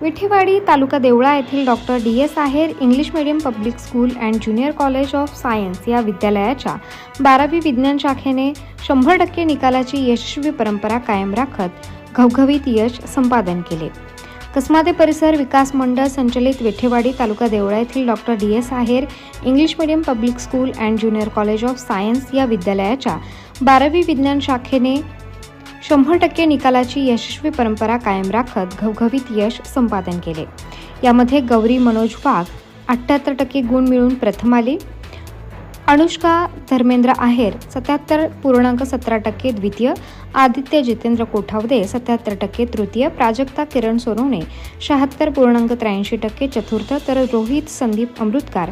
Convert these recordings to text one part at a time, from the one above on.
विठेवाडी तालुका देवळा येथील doctor D S Aher English medium public school and junior college of science या विद्यालयाच्या बारावी विज्ञान शाखेने शंभर टक्के निकालाची यशस्वी परंपरा कायम राखत घवघवीत यश संपादन केले. कसमादे परिसर विकास मंडळ संचलित विठेवाडी तालुका देवळा येथील doctor D S Aher English medium public school and junior college of science या विद्यालयाच्या बारावी विज्ञान शाखेने शंभर टक्के निकालाची यशस्वी परंपरा कायम राखत घवघवीत यश संपादन केले. यामध्ये गौरी मनोज वाघ अठ्ठ्याहत्तर टक्के गुण मिळवून प्रथम आली. अनुष्का धर्मेंद्र आहेर सत्याहत्तर पूर्णांक सतरा टक्के द्वितीय. आदित्य जितेंद्र कोठावदे सत्याहत्तर टक्के तृतीय. प्राजक्ता किरण सोनवणे शहात्तर पूर्णांक त्र्याऐंशी टक्के चतुर्थ. तर रोहित संदीप अमृतकार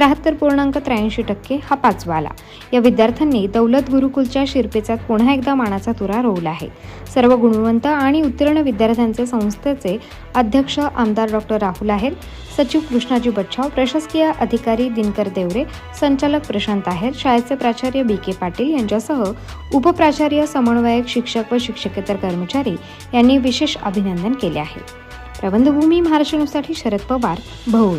त्र्याहत्तर पूर्णांक त्र्याऐंशी टक्के हा पाचवा आला. या विद्यार्थ्यांनी दौलत गुरुकुलच्या शिरपेचात पुन्हा एकदा मानाचा तुरा रोवला आहे. सर्व गुणवंत आणि उत्तीर्ण विद्यार्थ्यांचे संस्थेचे अध्यक्ष आमदार डॉक्टर राहुल आहेर सचिव कृष्णाजी बच्छाव प्रशासकीय अधिकारी दिनकर देवरे संचालक प्रशांत आहेर शाळेचे प्राचार्य बी के पाटील यांच्यासह उपप्राचार्य समन्वयक शिक्षक व शिक्षकेतर कर्मचारी यांनी विशेष अभिनंदन केले आहे. प्रबंधभूमी महाराष्ट्र न्यूजसाठी शरद पवार भौर